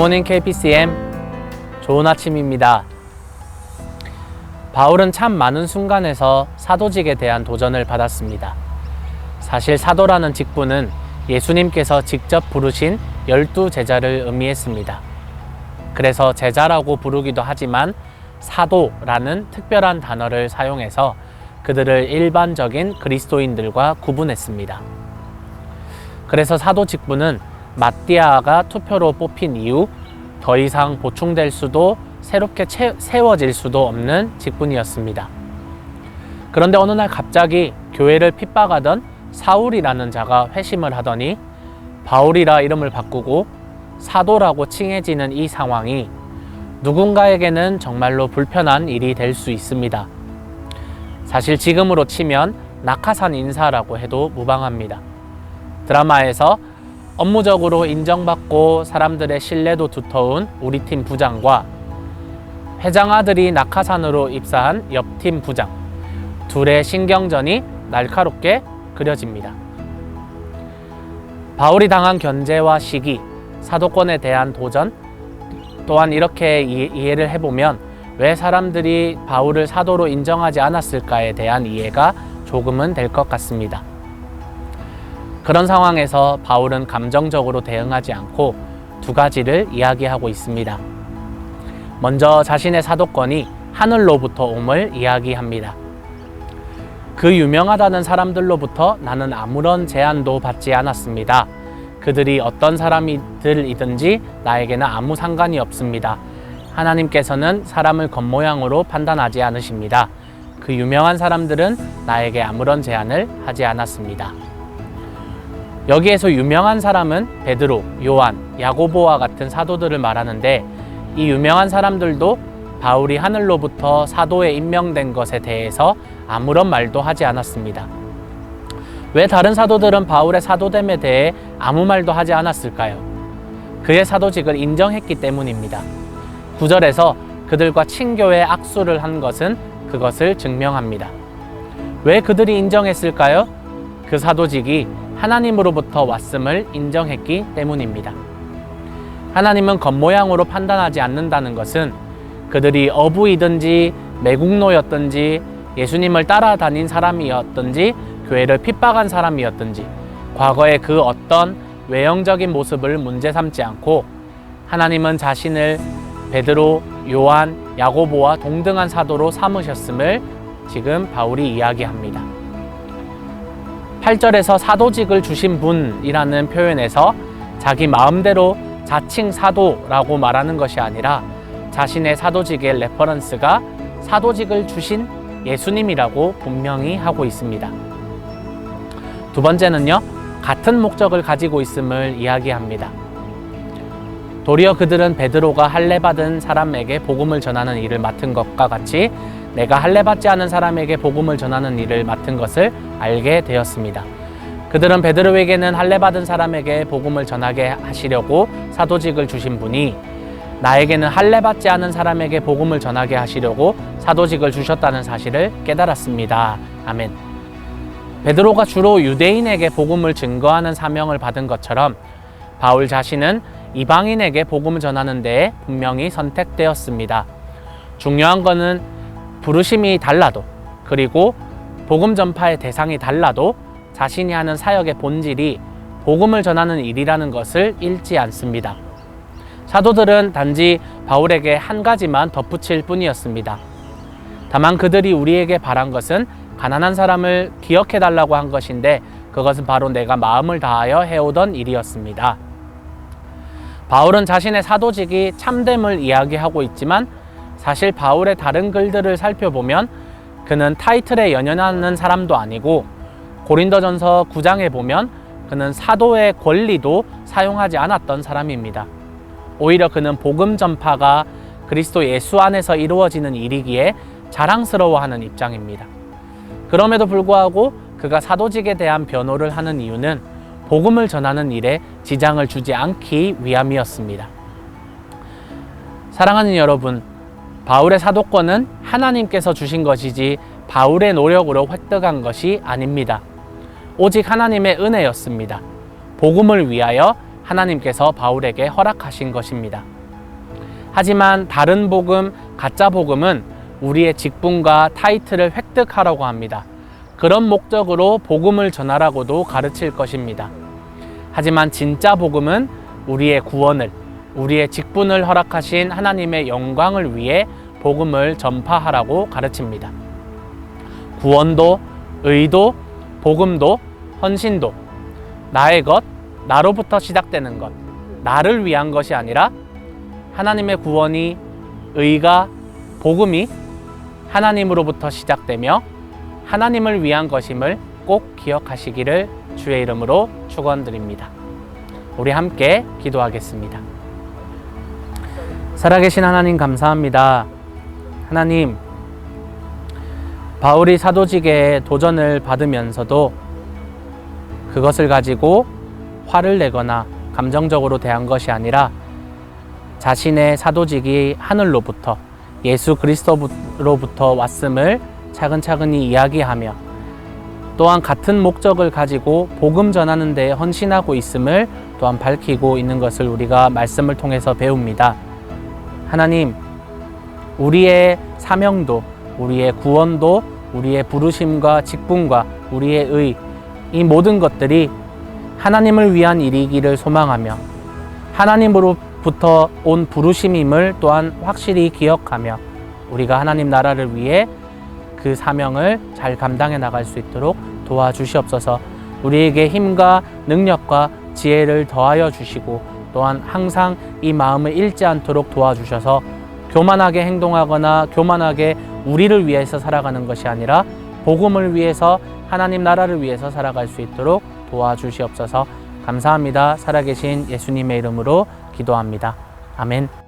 굿모닝 KPCM 좋은 아침입니다. 바울은 참 많은 순간에서 사도직에 대한 도전을 받았습니다. 사실 사도라는 직분은 예수님께서 직접 부르신 열두 제자를 의미했습니다. 그래서 제자라고 부르기도 하지만 사도라는 특별한 단어를 사용해서 그들을 일반적인 그리스도인들과 구분했습니다. 그래서 사도 직분은 마띠아가 투표로 뽑힌 이후 더 이상 보충될 수도 새롭게 채, 세워질 수도 없는 직분이었습니다. 그런데 어느 날 갑자기 교회를 핍박하던 사울이라는 자가 회심을 하더니 바울이라 이름을 바꾸고 사도라고 칭해지는 이 상황이 누군가에게는 정말로 불편한 일이 될 수 있습니다. 사실 지금으로 치면 낙하산 인사라고 해도 무방합니다. 드라마에서 업무적으로 인정받고 사람들의 신뢰도 두터운 우리 팀 부장과 회장 아들이 낙하산으로 입사한 옆팀 부장 둘의 신경전이 날카롭게 그려집니다. 바울이 당한 견제와 시기, 사도권에 대한 도전 또한 이렇게 이해를 해보면 왜 사람들이 바울을 사도로 인정하지 않았을까에 대한 이해가 조금은 될 것 같습니다. 그런 상황에서 바울은 감정적으로 대응하지 않고 두 가지를 이야기하고 있습니다. 먼저 자신의 사도권이 하늘로부터 옴을 이야기합니다. 그 유명하다는 사람들로부터 나는 아무런 제한도 받지 않았습니다. 그들이 어떤 사람이들이든지 나에게는 아무 상관이 없습니다. 하나님께서는 사람을 겉모양으로 판단하지 않으십니다. 그 유명한 사람들은 나에게 아무런 제한을 하지 않았습니다. 여기에서 유명한 사람은 베드로, 요한, 야고보와 같은 사도들을 말하는데 이 유명한 사람들도 바울이 하늘로부터 사도에 임명된 것에 대해서 아무런 말도 하지 않았습니다. 왜 다른 사도들은 바울의 사도됨에 대해 아무 말도 하지 않았을까요? 그의 사도직을 인정했기 때문입니다. 구절에서 그들과 친교의 악수를 한 것은 그것을 증명합니다. 왜 그들이 인정했을까요? 그 사도직이 하나님으로부터 왔음을 인정했기 때문입니다. 하나님은 겉모양으로 판단하지 않는다는 것은 그들이 어부이든지 매국노였든지 예수님을 따라다닌 사람이었든지 교회를 핍박한 사람이었든지 과거의 그 어떤 외형적인 모습을 문제 삼지 않고 하나님은 자신을 베드로, 요한, 야고보와 동등한 사도로 삼으셨음을 지금 바울이 이야기합니다. 8절에서 사도직을 주신 분이라는 표현에서 자기 마음대로 자칭 사도라고 말하는 것이 아니라 자신의 사도직의 레퍼런스가 사도직을 주신 예수님이라고 분명히 하고 있습니다. 두 번째는요, 같은 목적을 가지고 있음을 이야기합니다. 도리어 그들은 베드로가 할례받은 사람에게 복음을 전하는 일을 맡은 것과 같이 내가 할례받지 않은 사람에게 복음을 전하는 일을 맡은 것을 알게 되었습니다. 그들은 베드로에게는 할례받은 사람에게 복음을 전하게 하시려고 사도직을 주신 분이 나에게는 할례받지 않은 사람에게 복음을 전하게 하시려고 사도직을 주셨다는 사실을 깨달았습니다. 아멘. 베드로가 주로 유대인에게 복음을 증거하는 사명을 받은 것처럼 바울 자신은 이방인에게 복음을 전하는 데에 분명히 선택되었습니다. 중요한 것은 부르심이 달라도 그리고 복음 전파의 대상이 달라도 자신이 하는 사역의 본질이 복음을 전하는 일이라는 것을 잃지 않습니다. 사도들은 단지 바울에게 한 가지만 덧붙일 뿐이었습니다. 다만 그들이 우리에게 바란 것은 가난한 사람을 기억해 달라고 한 것인데 그것은 바로 내가 마음을 다하여 해오던 일이었습니다. 바울은 자신의 사도직이 참됨을 이야기하고 있지만 사실 바울의 다른 글들을 살펴보면 그는 타이틀에 연연하는 사람도 아니고 고린도전서 9장에 보면 그는 사도의 권리도 사용하지 않았던 사람입니다. 오히려 그는 복음 전파가 그리스도 예수 안에서 이루어지는 일이기에 자랑스러워하는 입장입니다. 그럼에도 불구하고 그가 사도직에 대한 변호를 하는 이유는 복음을 전하는 일에 지장을 주지 않기 위함이었습니다. 사랑하는 여러분, 바울의 사도권은 하나님께서 주신 것이지 바울의 노력으로 획득한 것이 아닙니다. 오직 하나님의 은혜였습니다. 복음을 위하여 하나님께서 바울에게 허락하신 것입니다. 하지만 다른 복음, 가짜 복음은 우리의 직분과 타이틀을 획득하라고 합니다. 그런 목적으로 복음을 전하라고도 가르칠 것입니다. 하지만 진짜 복음은 우리의 구원을, 우리의 직분을 허락하신 하나님의 영광을 위해 복음을 전파하라고 가르칩니다. 구원도, 의도, 복음도, 헌신도, 나의 것, 나로부터 시작되는 것, 나를 위한 것이 아니라 하나님의 구원이, 의가, 복음이 하나님으로부터 시작되며 하나님을 위한 것임을 꼭 기억하시기를 주의 이름으로 축원드립니다. 우리 함께 기도하겠습니다. 살아계신 하나님 감사합니다. 하나님, 바울이 사도직에 도전을 받으면서도 그것을 가지고 화를 내거나 감정적으로 대한 것이 아니라 자신의 사도직이 하늘로부터 예수 그리스도로부터 왔음을 차근차근히 이야기하며 또한 같은 목적을 가지고 복음 전하는 데 헌신하고 있음을 또한 밝히고 있는 것을 우리가 말씀을 통해서 배웁니다. 하나님, 우리의 사명도, 우리의 구원도, 우리의 부르심과 직분과 우리의 의, 이 모든 것들이 하나님을 위한 일이기를 소망하며 하나님으로부터 온 부르심임을 또한 확실히 기억하며 우리가 하나님 나라를 위해 그 사명을 잘 감당해 나갈 수 있도록 도와주시옵소서. 우리에게 힘과 능력과 지혜를 더하여 주시고 또한 항상 이 마음을 잃지 않도록 도와주셔서 교만하게 행동하거나 교만하게 우리를 위해서 살아가는 것이 아니라 복음을 위해서 하나님 나라를 위해서 살아갈 수 있도록 도와주시옵소서 감사합니다. 살아계신 예수님의 이름으로 기도합니다. 아멘.